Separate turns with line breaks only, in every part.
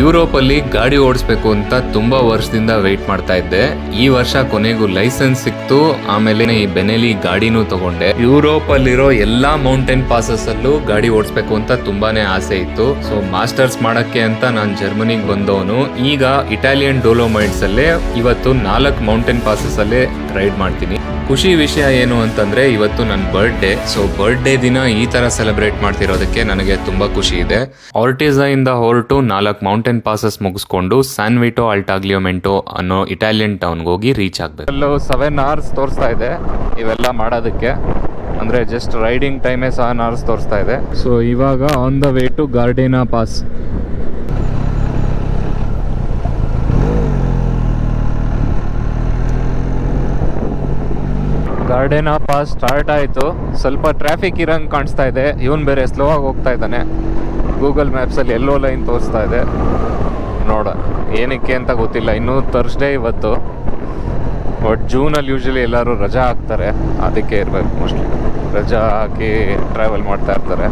Europe ಅಲ್ಲಿ ಗಾಡಿ ಓಡಿಸ್ಬೇಕು ಅಂತ ತುಂಬಾ ವರ್ಷದಿಂದ ವೆಯ್ಟ್ ಮಾಡ್ತಾ ಇದ್ದೆ. ಈ ವರ್ಷ ಕೊನೆಗೂ ಲೈಸೆನ್ಸ್ ಸಿಕ್ತು. ಆಮೇಲೆ ಈ ಬೆನೆಲಿ ಗಾಡಿನೂ ತಗೊಂಡೆ. ಯುರೋಪ್ ಅಲ್ಲಿರೋ ಎಲ್ಲಾ ಮೌಂಟೇನ್ ಪಾಸಸ್ ಅಲ್ಲೂ ಗಾಡಿ ಓಡಿಸ್ಬೇಕು ಅಂತ ತುಂಬಾನೇ ಆಸೆ ಇತ್ತು. ಸೊ ಮಾಸ್ಟರ್ಸ್ ಮಾಡಕ್ಕೆ ಅಂತ ನಾನು ಜರ್ಮನಿಗೆ ಬಂದವನು. ಈಗ ಇಟಾಲಿಯನ್ ಡೋಲೋಮೈಟ್ಸ್ ಅಲ್ಲೇ ಇವತ್ತು ನಾಲ್ಕು ಮೌಂಟೇನ್ ಪಾಸಸ್ ಅಲ್ಲೇ ರೈಡ್ ಮಾಡ್ತೀನಿ. ಖುಷಿ ವಿಷಯ ಏನು ಅಂತಂದ್ರೆ ಇವತ್ತು ನನ್ನ ಬರ್ಡೇ ಸೊ ಬರ್ಡೇ ದಿನ ಈ ತರ ಸೆಲೆಬ್ರೇಟ್ ಮಾಡ್ತಿರೋದಕ್ಕೆ ನನಗೆ ತುಂಬಾ ಖುಷಿ ಇದೆ. ಆರ್ಟಿಸಾ ಇಂದ ಹೊರಟು ನಾಲ್ಕು ಮೌಂಟೇನ್ ಪಾಸಸ್ ಮುಗಿಸ್ಕೊಂಡು ಸ್ಯಾನ್ವಿಟೋ ಅಲ್ಟಾಗ್ಲಿಯೋಮೆಂಟೋ ಅನ್ನೋ ಇಟಾಲಿಯನ್ ಟೌನ್ಗೆ ಹೋಗಿ ರೀಚ್ ಆಗ್ಬೇಕು. ಎಲ್ಲೋ ಸೆವೆನ್ ಅವರ್ಸ್ ತೋರಿಸ್ತಾ ಇದೆ ಇವೆಲ್ಲ ಮಾಡೋದಕ್ಕೆ. ಅಂದ್ರೆ ಜಸ್ಟ್ ರೈಡಿಂಗ್ ಟೈಮೇ ಸೆವೆನ್ ಅವರ್ಸ್ ತೋರಿಸ್ತಾ ಇದೆ. ಸೊ ಇವಾಗ on the way to Gardena pass Gardena ಆ ಸ್ಟಾರ್ಟ್ ಆಯಿತು. ಸ್ವಲ್ಪ ಟ್ರಾಫಿಕ್ ಇರಂಗೆ ಕಾಣಿಸ್ತಾ ಇದೆ. ಇವನು ಬೇರೆ ಸ್ಲೋ ಆಗಿ ಹೋಗ್ತಾ ಇದ್ದಾನೆ. ಗೂಗಲ್ ಮ್ಯಾಪ್ಸಲ್ಲಿ ಎಲ್ಲೋ ಲೈನ್ ತೋರಿಸ್ತಾ ಇದೆ. ನೋಡ, ಏನಕ್ಕೆ ಅಂತ ಗೊತ್ತಿಲ್ಲ. ಇನ್ನೂ ತರ್ಸ್ಡೇ ಇವತ್ತು. ಬಟ್ ಜೂನಲ್ಲಿ ಯೂಶಲಿ ಎಲ್ಲರೂ ರಜಾ ಹಾಕ್ತಾರೆ. ಅದಕ್ಕೆ ಇರಬೇಕು ಮೋಸ್ಟ್ಲಿ ರಜಾ ಹಾಕಿ ಟ್ರಾವೆಲ್ ಮಾಡ್ತಾ ಇರ್ತಾರೆ.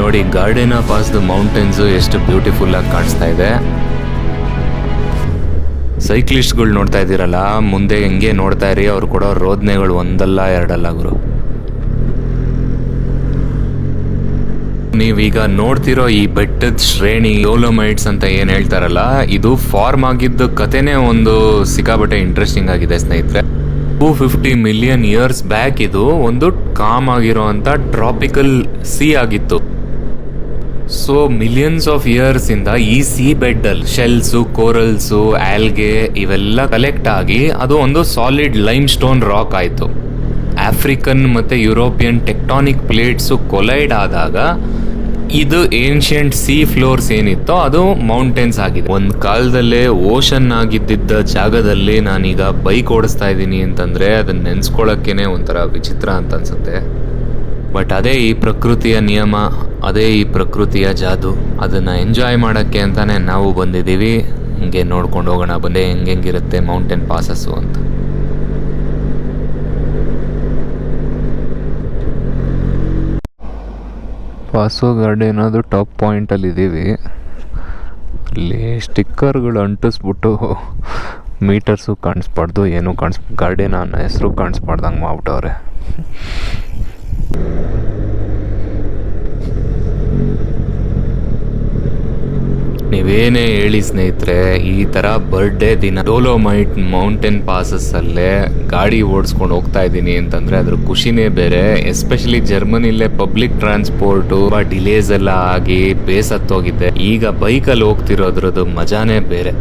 ನೋಡಿ ಗಾರ್ಡೇನಾ ಪಾಸ್ದು ಮೌಂಟೇನ್ಸು ಎಷ್ಟು ಬ್ಯೂಟಿಫುಲ್ ಆಗಿ ಕಾಣಿಸ್ತಾ ಇದೆ. ಸೈಕ್ಲಿಸ್ಟ್ಗಳು ನೋಡ್ತಾ ಇದ್ದೀರಲ್ಲ, ಮುಂದೆ ಹೆಂಗೆ ನೋಡ್ತಾ ಇರಿ, ಅವ್ರು ಕೊಡೋ ರೋದನೆಗಳು ಒಂದಲ್ಲ ಎರಡಲ್ಲ ಗುರು. ನೀವೀಗ ನೋಡ್ತಿರೋ ಈ ಬೆಟ್ಟದ ಶ್ರೇಣಿ ಯೋಲೋಮೈಟ್ಸ್ ಅಂತ ಏನು ಹೇಳ್ತಾರಲ್ಲ, ಇದು ಫಾರ್ಮ್ ಆಗಿದ್ದ ಕಥೆನೇ ಒಂದು ಸಿಕ್ಕಾಬಟ್ಟೆ ಇಂಟ್ರೆಸ್ಟಿಂಗ್ ಆಗಿದೆ ಸ್ನೇಹಿತರೆ. Two fifty million years back ಇದು ಒಂದು ಕಾಮ್ ಆಗಿರೋ ಅಂತ ಟ್ರಾಪಿಕಲ್ ಸಿ ಆಗಿತ್ತು. ಸೊ ಮಿಲಿಯನ್ಸ್ ಆಫ್ ಇಯರ್ಸ್ ಇಂದ ಈ ಸಿ ಬೆಡ್ ಅಲ್ಲಿ ಶೆಲ್ಸ್ ಕೋರಲ್ಸ್ ಆಲ್ಗೆ ಇವೆಲ್ಲ ಕಲೆಕ್ಟ್ ಆಗಿ ಅದು ಒಂದು ಸಾಲಿಡ್ ಲೈಮ್ ಸ್ಟೋನ್ ರಾಕ್ ಆಯ್ತು. ಆಫ್ರಿಕನ್ ಮತ್ತೆ ಯುರೋಪಿಯನ್ ಟೆಕ್ಟಾನಿಕ್ ಪ್ಲೇಟ್ಸು ಕೊಲೈಡ್ ಆದಾಗ ಇದು ಏನ್ಷಿಯಂಟ್ ಸಿ ಫ್ಲೋರ್ಸ್ ಏನಿತ್ತೋ ಅದು ಮೌಂಟೇನ್ಸ್ ಆಗಿದೆ. ಒಂದು ಕಾಲದಲ್ಲೇ ಓಷನ್ ಆಗಿದ್ದಿದ್ದ ಜಾಗದಲ್ಲಿ ನಾನೀಗ ಬೈಕ್ ಓಡಿಸ್ತಾ ಇದ್ದೀನಿ ಅಂತಂದ್ರೆ ಅದನ್ನ ನೆನ್ಸ್ಕೊಳಕ್ಕೇನೆ ಒಂಥರ ವಿಚಿತ್ರ ಅಂತ ಅನ್ಸುತ್ತೆ. ಬಟ್ ಅದೇ ಈ ಪ್ರಕೃತಿಯ ನಿಯಮ, ಅದೇ ಈ ಪ್ರಕೃತಿಯ ಜಾದು. ಅದನ್ನ ಎಂಜಾಯ್ ಮಾಡಕ್ಕೆ ಅಂತಾನೆ ನಾವು ಬಂದಿದ್ದೀವಿ. ಹಿಂಗೆ ನೋಡ್ಕೊಂಡು ಹೋಗೋಣ, ಬಂದೆ, ಹೆಂಗೆಂಗಿರುತ್ತೆ ಮೌಂಟೇನ್ ಪಾಸಸ್ಸು ಅಂತ. ಪಾಸೋ ಗಾರ್ಡನ್ ಅದು ಟಾಪ್ ಪಾಯಿಂಟಲ್ಲಿ ಇದ್ದೀವಿ. ಅಲ್ಲಿ ಸ್ಟಿಕ್ಕರ್ಗಳು ಅಂಟಿಸ್ಬಿಟ್ಟು ಮೀಟರ್ಸು ಕಾಣಿಸ್ಬಾರ್ದು, ಏನೂ ಕಾಣಿಸ್ ಗಾರ್ಡನ್ ಹೆಸರು ಕಾಣಿಸ್ಬಾರ್ದಂಗೆ ಮಾಡ್ಬಿಟ್ಟವ್ರೆ. ನೀವೇನೇ ಹೇಳಿ ಸ್ನೇಹಿತರೆ, ಈ ತರ ಬರ್ಡೇ ದಿನ ಡೋಲೋಮೈಟ್ ಮೌಂಟೇನ್ ಪಾಸಸ್ ಅಲ್ಲೇ ಗಾಡಿ ಓಡಿಸ್ಕೊಂಡು ಹೋಗ್ತಾ ಇದ್ದೀನಿ ಅಂತಂದ್ರೆ ಅದ್ರ ಖುಷಿನೇ ಬೇರೆ. ಎಸ್ಪೆಷಲಿ ಜರ್ಮನಿಲೇ ಪಬ್ಲಿಕ್ ಟ್ರಾನ್ಸ್ಪೋರ್ಟ್ ಡಿಲೇಸ್ ಎಲ್ಲ ಆಗಿ ಬೇಸತ್ತೋಗಿದೆ. ಈಗ ಬೈಕಲ್ಲಿ ಹೋಗ್ತಿರೋದ್ರದ್ದು ಮಜಾನೇ ಬೇರೆ.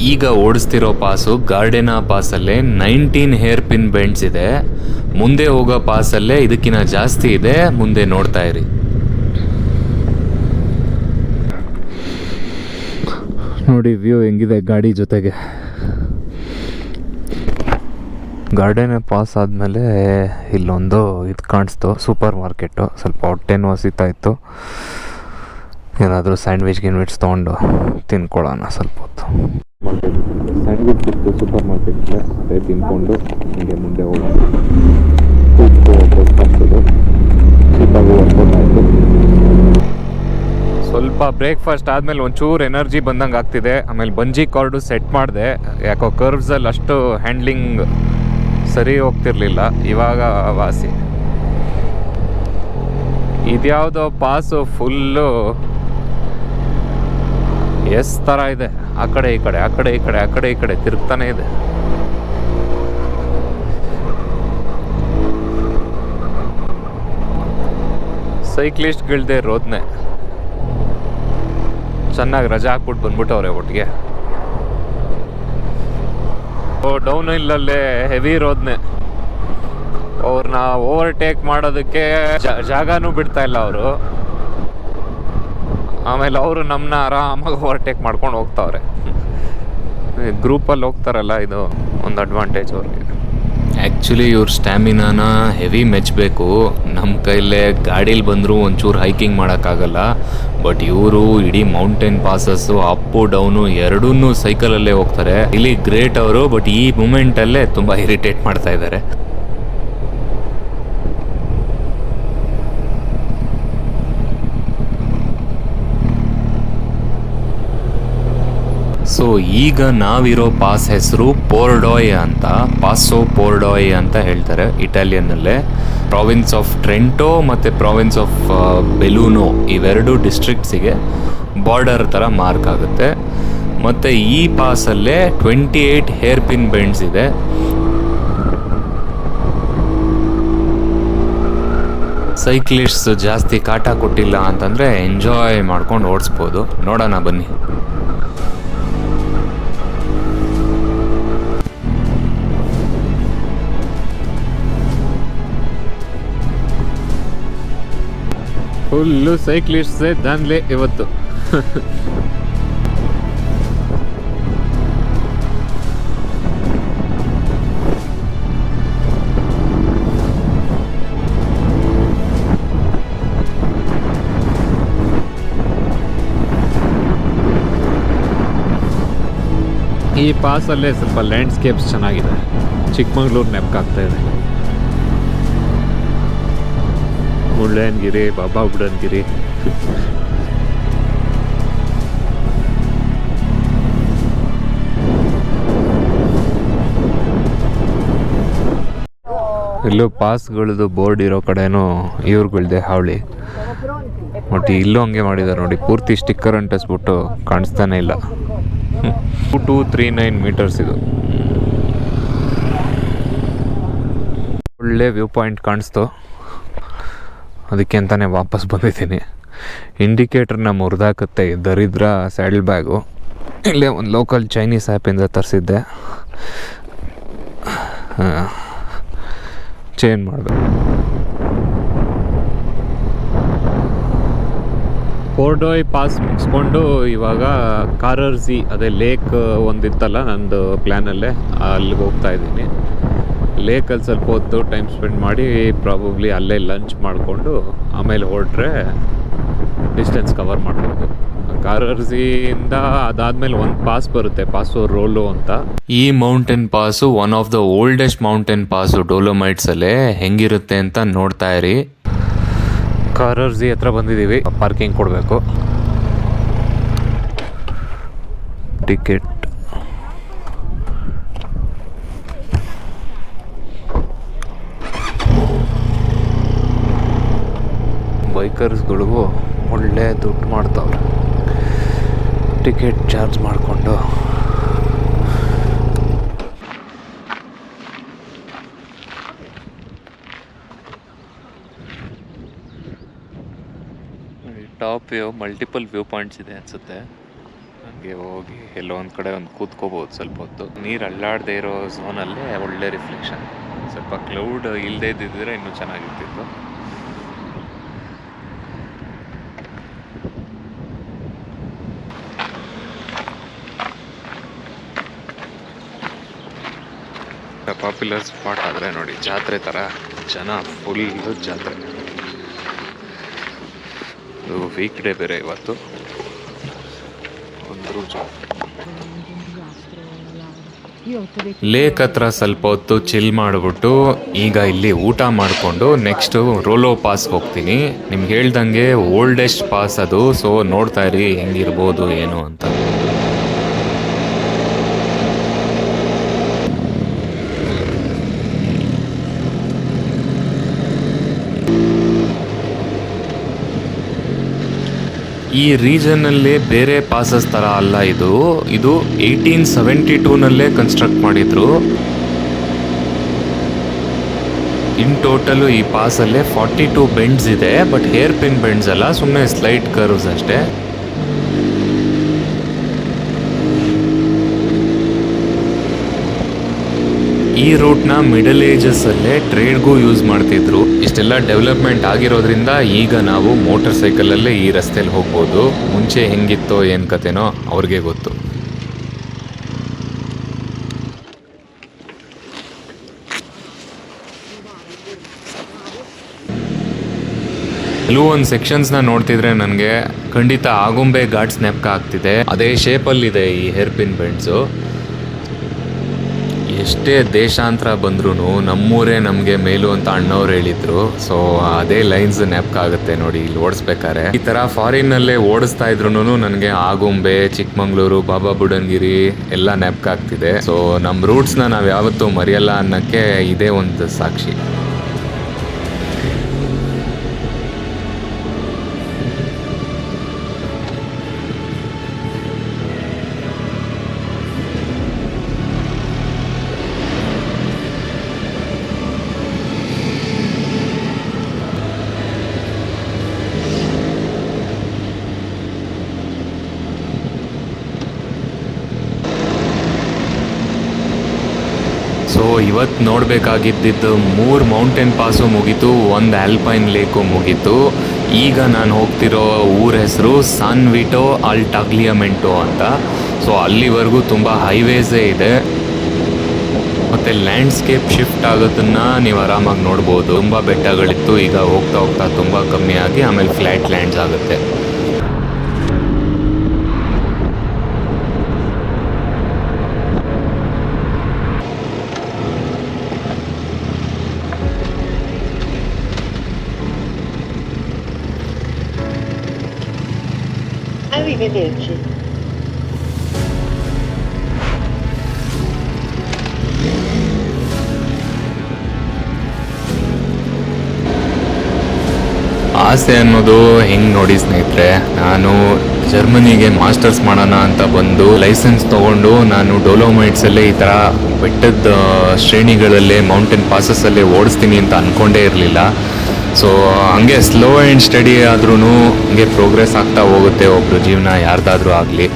ಈಗ ಓಡಿಸ್ತಿರೋ ಪಾಸು ಗಾರ್ಡೆನಾ ಪಾಸಲ್ಲೇ ನೈನ್ಟೀನ್ ಹೇರ್ ಪಿನ್ ಬೆಂಡ್ಸ್ ಇದೆ. ಮುಂದೆ ಹೋಗೋ ಪಾಸಲ್ಲೇ ಇದಕ್ಕಿಂತ ಜಾಸ್ತಿ ಇದೆ. ಮುಂದೆ ನೋಡ್ತಾ ಇರಿ. ನೋಡಿ ವ್ಯೂ ಹೆಂಗಿದೆ ಗಾಡಿ ಜೊತೆಗೆ. ಗಾರ್ಡನ್ ಪಾಸ್ ಆದಮೇಲೆ ಇಲ್ಲೊಂದು ಇದು ಕಾಣಿಸ್ತು. ಸೂಪರ್ ಮಾರ್ಕೆಟು ಸ್ವಲ್ಪ ಹೊಟ್ಟೆನೂ ಹಸಿತಾ ಇತ್ತು. ಏನಾದರೂ ಸ್ಯಾಂಡ್ವಿಚ್ ಗಿನ್ವಿಚ್ ತೊಗೊಂಡು ತಿನ್ಕೊಳ್ಳೋಣ ಸ್ವಲ್ಪ ಹೊತ್ತು. ಸ್ಯಾಂಡ್ವಿಚ್ ಸಿಕ್ತು ಸೂಪರ್ ಅದೇ ತಿನ್ಕೊಂಡು ಹಿಂಗೆ ಮುಂದೆ ಹೋಗೋಣ ಸ್ವಲ್ಪ ಬ್ರೇಕ್ಫಾಸ್ಟ್ ಆದಮೇಲೆ ಒಂಚೂರು ಎನರ್ಜಿ ಬಂದಂಗೆ ಆಗ್ತಿದೆ. ಆಮೇಲೆ ಬಂಜಿ ಕಾರ್ಡು ಸೆಟ್ ಮಾಡಿದೆ. ಯಾಕೋ ಕರ್ವ್ಸಲ್ಲಿ ಅಷ್ಟು ಹ್ಯಾಂಡ್ಲಿಂಗ್ ಸರಿ ಹೋಗ್ತಿರ್ಲಿಲ್ಲ. ಇವಾಗ ವಾಸಿ. ಇದ್ಯಾವುದೋ ಪಾಸು ಫುಲ್ಲು ಎಸ್ ಥರ ಇದೆ. ಆ ಕಡೆ, ಈ ಕಡೆ, ಆ ಕಡೆ, ಈ ಕಡೆ, ಆ ಕಡೆ, ಈ ಕಡೆ ತಿರುಗ್ತಾನೆ ಇದೆ. ಸೈಕ್ಲಿಸ್ಟ್ಗಳ್ದೆ ರೋದ್ನೆ. ಚೆನ್ನಾಗಿ ರಜಾ ಹಾಕ್ಬಿಟ್ಟು ಬಂದ್ಬಿಟ್ಟವ್ರೆ ಒಟ್ಟಿಗೆ. ಓ, ಡೌನ್ ಹಿಲ್ಲಲ್ಲೇ ಹೆವಿ ರೋದ್ನೆ. ಅವ್ರನ್ನ ಓವರ್ಟೇಕ್ ಮಾಡೋದಕ್ಕೆ ಜಾಗನೂ ಬಿಡ್ತಾ ಇಲ್ಲ ಅವರು. ಆಮೇಲೆ ಅವರು ನಮ್ಮನ್ನ ಆರಾಮಾಗಿ ಓವರ್ಟೇಕ್ ಮಾಡ್ಕೊಂಡು ಹೋಗ್ತಾವ್ರೆ. ಗ್ರೂಪಲ್ಲಿ ಹೋಗ್ತಾರಲ್ಲ, ಇದು ಒಂದು ಅಡ್ವಾಂಟೇಜ್ ಅವ್ರಿಗೆ. ಆ್ಯಕ್ಚುಲಿ ಇವ್ರ ಸ್ಟ್ಯಾಮಿನಾನ ಹೆವಿ ಮೆಚ್ಚಬೇಕು ನಮ್ಮ ಕೈಲೇ ಗಾಡೀಲಿ ಬಂದರೂ ಒಂಚೂರು ಹೈಕಿಂಗ್ ಮಾಡೋಕ್ಕಾಗಲ್ಲ. ಬಟ್ ಇವರು ಇಡೀ ಮೌಂಟೇನ್ ಪಾಸಸ್ಸು ಅಪ್ಪು ಡೌನು ಎರಡೂ ಸೈಕಲಲ್ಲೇ ಹೋಗ್ತಾರೆ. ಇಲ್ಲಿ ಗ್ರೇಟ್ ಅವರು ಬಟ್ ಈ ಮೂಮೆಂಟಲ್ಲೇ ತುಂಬ ಇರಿಟೇಟ್ ಮಾಡ್ತಾ ಇದ್ದಾರೆ ಸೊ ಈಗ ನಾವಿರೋ ಪಾಸ್ ಹೆಸರು ಪೋರ್ಡೋಯ್ ಅಂತ, ಪಾಸೋ ಪೋರ್ಡೋಯ್ ಅಂತ ಹೇಳ್ತಾರೆ ಇಟಾಲಿಯನ್ನಲ್ಲೇ. ಪ್ರಾವಿನ್ಸ್ ಆಫ್ ಟ್ರೆಂಟೋ ಮತ್ತು ಪ್ರಾವಿನ್ಸ್ ಆಫ್ ಬೆಲೂನೋ ಇವೆರಡು ಡಿಸ್ಟ್ರಿಕ್ಟ್ಸಿಗೆ ಬಾರ್ಡರ್ ಥರ ಮಾರ್ಕ್ ಆಗುತ್ತೆ. ಮತ್ತು ಈ ಪಾಸಲ್ಲೇ twenty eight hairpin bends ಇದೆ. ಸೈಕ್ಲಿಸ್ಟ್ ಜಾಸ್ತಿ ಕಾಟ ಕೊಟ್ಟಿಲ್ಲ ಅಂತಂದರೆ ಎಂಜಾಯ್ ಮಾಡ್ಕೊಂಡು ಓಡಿಸ್ಬೋದು. ನೋಡೋಣ ಬನ್ನಿ. ಫುಲ್ಲು ಸೈಕ್ಲಿಸ್ಟ್ಸೇ ದಾನ್ಲೆ ಇವತ್ತು. ಈ ಪಾಸಲ್ಲೇ ಸ್ವಲ್ಪ ಲ್ಯಾಂಡ್ಸ್ಕೇಪ್ಸ್ ಚೆನ್ನಾಗಿದೆ. ಚಿಕ್ಕಮಂಗ್ಳೂರು ನೆಪಕ್ಕಾಗ್ತಾ ಇದೆ. ಮುಳ್ಳಯ್ಯನಗಿರಿ, ಬಾಬಾ ಬುಡನ್ಗಿರಿ. ಇಲ್ಲೂ ಪಾಸ್ಗಳದ್ದು ಬೋರ್ಡ್ ಇರೋ ಕಡೆನೂ ಇವ್ರುಗಳ್ದೆ ಹಾವಳಿ. ಬಟ್ ಇಲ್ಲೂ ಹಂಗೆ ಮಾಡಿದ್ದಾರೆ ನೋಡಿ, ಪೂರ್ತಿ ಸ್ಟಿಕ್ಕರ್ ಅಂಟಿಸ್ಬಿಟ್ಟು ಕಾಣಿಸ್ತಾನೆ ಇಲ್ಲ. Two two, three, nine metres ಇದು. ಒಳ್ಳೆ ವ್ಯೂ ಪಾಯಿಂಟ್ ಕಾಣಿಸ್ತು. ಅದಕ್ಕೆ ಅಂತಾನೆ ವಾಪಸ್ ಬಂದಿದ್ದೀನಿ. ಇಂಡಿಕೇಟ್ರನ್ನ ಮುರಿದಾಕತ್ತೆ ದರಿದ್ರ ಸ್ಯಾಡಲ್ ಬ್ಯಾಗು ಇಲ್ಲೇ ಒಂದು ಲೋಕಲ್ ಚೈನೀಸ್ ಆ್ಯಪಿಂದ ತರಿಸಿದ್ದೆ. ಚೇಂಜ್ ಮಾಡಬೇಕು ಕೋರ್ಡೋಯ್ ಪಾಸ್ ಮುಗಿಸ್ಕೊಂಡು ಇವಾಗ ಕಾರರ್ಜಿ ಅದೇ ಲೇಕ್ ಒಂದಿತ್ತಲ್ಲ ನಂದು ಪ್ಲ್ಯಾನಲ್ಲೇ ಅಲ್ಲಿಗೆ ಹೋಗ್ತಾ ಇದ್ದೀನಿ. ಲೇಕಲ್ಲಿ ಸ್ವಲ್ಪ ಹೊತ್ತು ಟೈಮ್ ಸ್ಪೆಂಡ್ ಮಾಡಿ ಪ್ರಾಬಬ್ಲಿ ಅಲ್ಲೇ ಲಂಚ್ ಮಾಡಿಕೊಂಡು ಆಮೇಲೆ ಹೊರಟ್ರೆ ಡಿಸ್ಟೆನ್ಸ್ ಕವರ್ ಮಾಡ್ಬೋದು. ಕಾರರ್ಜಿಯಿಂದ ಅದಾದ್ಮೇಲೆ ಒಂದು ಪಾಸ್ ಬರುತ್ತೆ ಪಾಸು ರೋಲು ಅಂತ. ಈ mountain pass one of the oldest mountain pass Dolomites ಅಲ್ಲಿ ಹೆಂಗಿರುತ್ತೆ ಅಂತ ನೋಡ್ತಾ ಇರಿ. ಕಾರರ್ಜಿ ಹತ್ರ ಬಂದಿದ್ದೀವಿ ಪಾರ್ಕಿಂಗ್ ಕೊಡಬೇಕು. ಟಿಕೆಟ್ ಬೈಕರ್ಸ್ಗಳಿಗೂ ಒಳ್ಳೆ ದುಡ್ಡು ಮಾಡ್ತಾವ್ರೆ. ಟಿಕೆಟ್ ಚಾರ್ಜ್ ಮಾಡಿಕೊಂಡು. Top view, multiple view points ಇದೆ ಅನಿಸುತ್ತೆ. ಹಂಗೆ ಹೋಗಿ ಎಲ್ಲೋ ಒಂದು ಕಡೆ ಒಂದು ಕೂತ್ಕೋಬೋದು ಸ್ವಲ್ಪ ಹೊತ್ತು. ನೀರು ಅಲ್ಲಾಡದೆ ಇರೋ ಝೋನಲ್ಲೇ ಒಳ್ಳೆ ರಿಫ್ಲೆಕ್ಷನ್ ಸ್ವಲ್ಪ ಕ್ಲೌಡ್ ಇಲ್ಲದೇ ಇದ್ದಿದ್ರೆ ಇನ್ನೂ ಚೆನ್ನಾಗಿರ್ತಿತ್ತು. ಪಾಪ್ಯುಲರ್ ಸ್ಪಾಟ್ ಆದರೆ ನೋಡಿ, ಜಾತ್ರೆ ಥರ ಜನ ಫುಲ್ಲು ಜಾತ್ರೆ. ವೀಕ್ ಡೇ ಬೇರೆ ಇವತ್ತು. ಒಂದು ಲೇಕ್ ಹತ್ರ ಸ್ವಲ್ಪ ಹೊತ್ತು ಚಿಲ್ ಮಾಡಿಬಿಟ್ಟು, ಈಗ ಇಲ್ಲಿ ಊಟ ಮಾಡಿಕೊಂಡು ನೆಕ್ಸ್ಟು ರೋಲೋ ಪಾಸ್ ಹೋಗ್ತೀನಿ. ನಿಮ್ಗೆ ಹೇಳ್ದಂಗೆ ಓಲ್ಡೆಸ್ಟ್ ಪಾಸ್ ಅದು ಸೊ ನೋಡ್ತಾ ಇರಿ ಹೆಂಗಿರ್ಬೋದು, ಏನು ಅಂತ. ಈ ರೀಜನ್ನಲ್ಲೇ ಬೇರೆ ಪಾಸಸ್ ಥರ ಅಲ್ಲ ಇದು. ಇದು ಏಯ್ಟೀನ್ ಸೆವೆಂಟಿ ಟೂನಲ್ಲೇ ಕನ್ಸ್ಟ್ರಕ್ಟ್ ಮಾಡಿದ್ರು. ಇನ್ ಟೋಟಲು ಈ ಪಾಸಲ್ಲೇ ಫಾರ್ಟಿ ಟೂ ಬೆಂಡ್ಸ್ ಇದೆ ಬಟ್ ಹೇರ್ ಪಿನ್ ಬೆಂಡ್ಸ್ ಅಲ್ಲ ಸುಮ್ಮನೆ ಸ್ಲೈಟ್ ಕರ್ವ್ಸ್ ಅಷ್ಟೇ. ಈ ರೂಟ್ನ ಮಿಡಲ್ ಏಜಸ್ಸಲ್ಲೇ ಟ್ರೇಡ್ಗೂ ಯೂಸ್ ಮಾಡ್ತಿದ್ರು. ಇಷ್ಟೆಲ್ಲ ಡೆವಲಪ್ಮೆಂಟ್ ಆಗಿರೋದ್ರಿಂದ ಈಗ ನಾವು ಮೋಟರ್ ಸೈಕಲಲ್ಲೇ ಈ ರಸ್ತೆಯಲ್ಲಿ ಹೋಗ್ಬೋದು. ಮುಂಚೆ ಹೆಂಗಿತ್ತೋ ಏನು ಕತೆನೋ ಅವ್ರಿಗೆ ಗೊತ್ತು. ಕೆಲವು ಒಂದು ಸೆಕ್ಷನ್ಸ್ನ ನೋಡ್ತಿದ್ರೆ ನನಗೆ ಖಂಡಿತ ಆಗುಂಬೆ ಘಾಟ್ ನೆಪ್ಕ ಆಗ್ತಿದೆ ಅದೇ ಶೇಪಲ್ಲಿದೆ ಈ ಹೇರ್ ಪಿನ್ ಬೆಂಡ್ಸು ಎಷ್ಟೇ ದೇಶಾಂತರ ಬಂದ್ರೂ ನಮ್ಮೂರೇ ನಮಗೆ ಮೇಲು ಅಂತ ಅಣ್ಣವ್ರು ಹೇಳಿದ್ರು. ಸೊ ಅದೇ ಲೈನ್ಸ್ ನೆನಪಾಗುತ್ತೆ ನೋಡಿ, ಇಲ್ಲಿ ಓಡಿಸ್ಬೇಕಾರೆ ಈ ತರ ಫಾರಿನ್ ಅಲ್ಲೇ ಓಡಿಸ್ತಾ ಇದ್ರು ನನಗೆ ಆಗುಂಬೆ, ಚಿಕ್ಕಮಂಗ್ಳೂರು, ಬಾಬಾ ಬುಡನ್ಗಿರಿ ಎಲ್ಲ ನೆಪ್ಕಾಗ್ತಿದೆ ಸೊ ನಮ್ಮ ರೂಟ್ಸ್ನ ನಾವು ಯಾವತ್ತೂ ಮರೆಯಲ್ಲ ಅನ್ನಕ್ಕೆ ಇದೇ ಒಂದು ಸಾಕ್ಷಿ. ಇವತ್ತು ನೋಡಬೇಕಾಗಿದ್ದಿದ್ದು ಮೂರು ಮೌಂಟೇನ್ ಪಾಸು ಮುಗೀತು, ಒಂದು ಆಲ್ಪೈನ್ ಲೇಕು ಮುಗೀತು. ಈಗ ನಾನು ಹೋಗ್ತಿರೋ ಊರ ಹೆಸರು ಸನ್ ವಿಟೋ ಅಲ್ ಟಾಗ್ಲಿಯಮೆಂಟೋ ಅಂತ. ಸೊ ಅಲ್ಲಿವರೆಗೂ ತುಂಬ ಹೈವೇಸೇ ಇದೆ. ಮತ್ತು ಲ್ಯಾಂಡ್ಸ್ಕೇಪ್ ಶಿಫ್ಟ್ ಆಗೋದನ್ನು ನೀವು ಆರಾಮಾಗಿ ನೋಡ್ಬೋದು. ತುಂಬ ಬೆಟ್ಟಗಳಿತ್ತು, ಈಗ ಹೋಗ್ತಾ ಹೋಗ್ತಾ ತುಂಬ ಕಮ್ಮಿ ಆಗಿ, ಆಮೇಲೆ ಫ್ಲ್ಯಾಟ್ ಲ್ಯಾಂಡ್ಸ್ ಆಗುತ್ತೆ.
Arrivederci.
ಆಸೆ ಅನ್ನೋದು ಹೆಂಗೆ ನೋಡಿ ಸ್ನೇಹಿತರೆ, ನಾನು ಜರ್ಮನಿಗೆ ಮಾಸ್ಟರ್ಸ್ ಮಾಡೋಣ ಅಂತ ಬಂದು ಲೈಸೆನ್ಸ್ ತೊಗೊಂಡು ನಾನು ಡೋಲೋಮೈಟ್ಸಲ್ಲೇ ಈ ಥರ ಬೆಟ್ಟದ ಶ್ರೇಣಿಗಳಲ್ಲೇ ಮೌಂಟೇನ್ ಪಾಸಸ್ಸಲ್ಲೇ ಓಡಿಸ್ತೀನಿ ಅಂತ ಅಂದ್ಕೊಂಡೇ ಇರಲಿಲ್ಲ ಸೊ ಹಂಗೆ ಸ್ಲೋ ಆ್ಯಂಡ್ ಸ್ಟಡಿ ಆದ್ರೂ ಹಂಗೆ ಪ್ರೋಗ್ರೆಸ್ ಆಗ್ತಾ ಹೋಗುತ್ತೆ ಒಬ್ಬರು ಜೀವನ ಯಾರ್ದಾದ್ರೂ ಆಗಲಿ.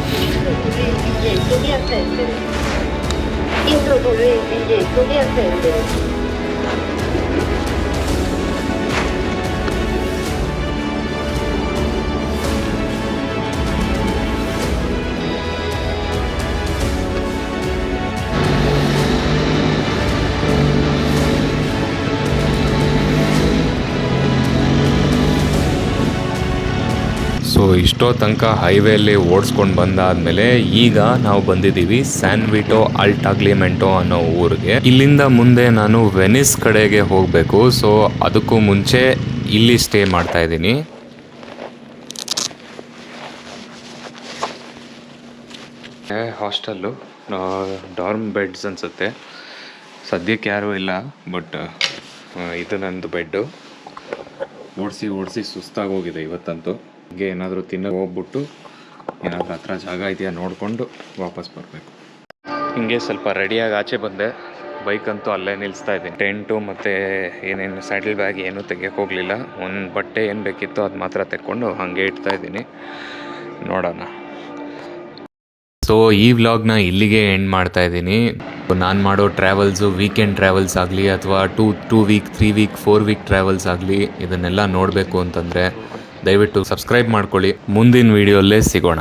ಇಷ್ಟೋ ತನಕ ಹೈವೇಲಿ ಓಡಿಸ್ಕೊಂಡು ಬಂದಾದ್ಮೇಲೆ ಈಗ ನಾವು ಬಂದಿದ್ದೀವಿ ಸ್ಯಾನ್ವಿಟೋ ಅಲ್ಟಾಗ್ಲಿಮೆಂಟೋ ಅನ್ನೋ ಊರಿಗೆ. ಇಲ್ಲಿಂದ ಮುಂದೆ ನಾನು ವೆನಿಸ್ ಕಡೆಗೆ ಹೋಗಬೇಕು. ಸೊ, ಅದಕ್ಕೂ ಮುಂಚೆ ಇಲ್ಲಿ ಸ್ಟೇ ಮಾಡ್ತಾ ಇದ್ದೀನಿ. ಹಾಸ್ಟೆಲ್ಲು. ಡಾರ್ಮ್ ಬೆಡ್ಸ್ ಅನಿಸುತ್ತೆ. ಸದ್ಯಕ್ಕೆ ಯಾರೂ ಇಲ್ಲ, ಬಟ್ ಇದು ನಂದು ಬೆಡ್ಡು. ಓಡಿಸಿ ಓಡಿಸಿ ಸುಸ್ತಾಗಿ ಹೋಗಿದೆ ಇವತ್ತಂತೂ. ಹೀಗೆ ಏನಾದರೂ ತಿನ್ನ ಹೋಗ್ಬಿಟ್ಟು ಏನಾದರೂ ಹತ್ರ ಜಾಗ ಇದೆಯಾ ನೋಡಿಕೊಂಡು ವಾಪಸ್ ಬರಬೇಕು. ಹಿಂಗೆ ಸ್ವಲ್ಪ ರೆಡಿಯಾಗಿ ಆಚೆ ಬಂದೆ. ಬೈಕ್ ಅಂತೂ ಅಲ್ಲೇ ನಿಲ್ಲಿಸ್ತಾ ಇದ್ದೀನಿ. ಟೆಂಟು ಮತ್ತು ಏನೇನು ಸ್ಯಾಡಲ್ ಬ್ಯಾಗ್ ಏನೂ ತೆಗಿಯೋಕೆ ಹೋಗಲಿಲ್ಲ. ಒಂದು ಬಟ್ಟೆ ಏನು ಬೇಕಿತ್ತು ಅದು ಮಾತ್ರ ತೆಕ್ಕೊಂಡು ಹಾಗೆ ಇಡ್ತಾ ಇದ್ದೀನಿ. ನೋಡೋಣ. ಸೊ ಈ ವ್ಲಾಗ್ನ ಇಲ್ಲಿಗೆ ಎಂಡ್ ಮಾಡ್ತಾ ಇದ್ದೀನಿ. ನಾನು ಮಾಡೋ ಟ್ರಾವೆಲ್ಸು ವೀಕೆಂಡ್ ಟ್ರಾವೆಲ್ಸ್ ಆಗಲಿ ಅಥವಾ two two week three week four week travels ಆಗಲಿ, ಇದನ್ನೆಲ್ಲ ನೋಡಬೇಕು ಅಂತಂದರೆ ದಯವಿಟ್ಟು ಸಬ್ಸ್ಕ್ರೈಬ್ ಮಾಡ್ಕೊಳ್ಳಿ. ಮುಂದಿನ ವಿಡಿಯೋಲ್ಲೇ ಸಿಗೋಣ.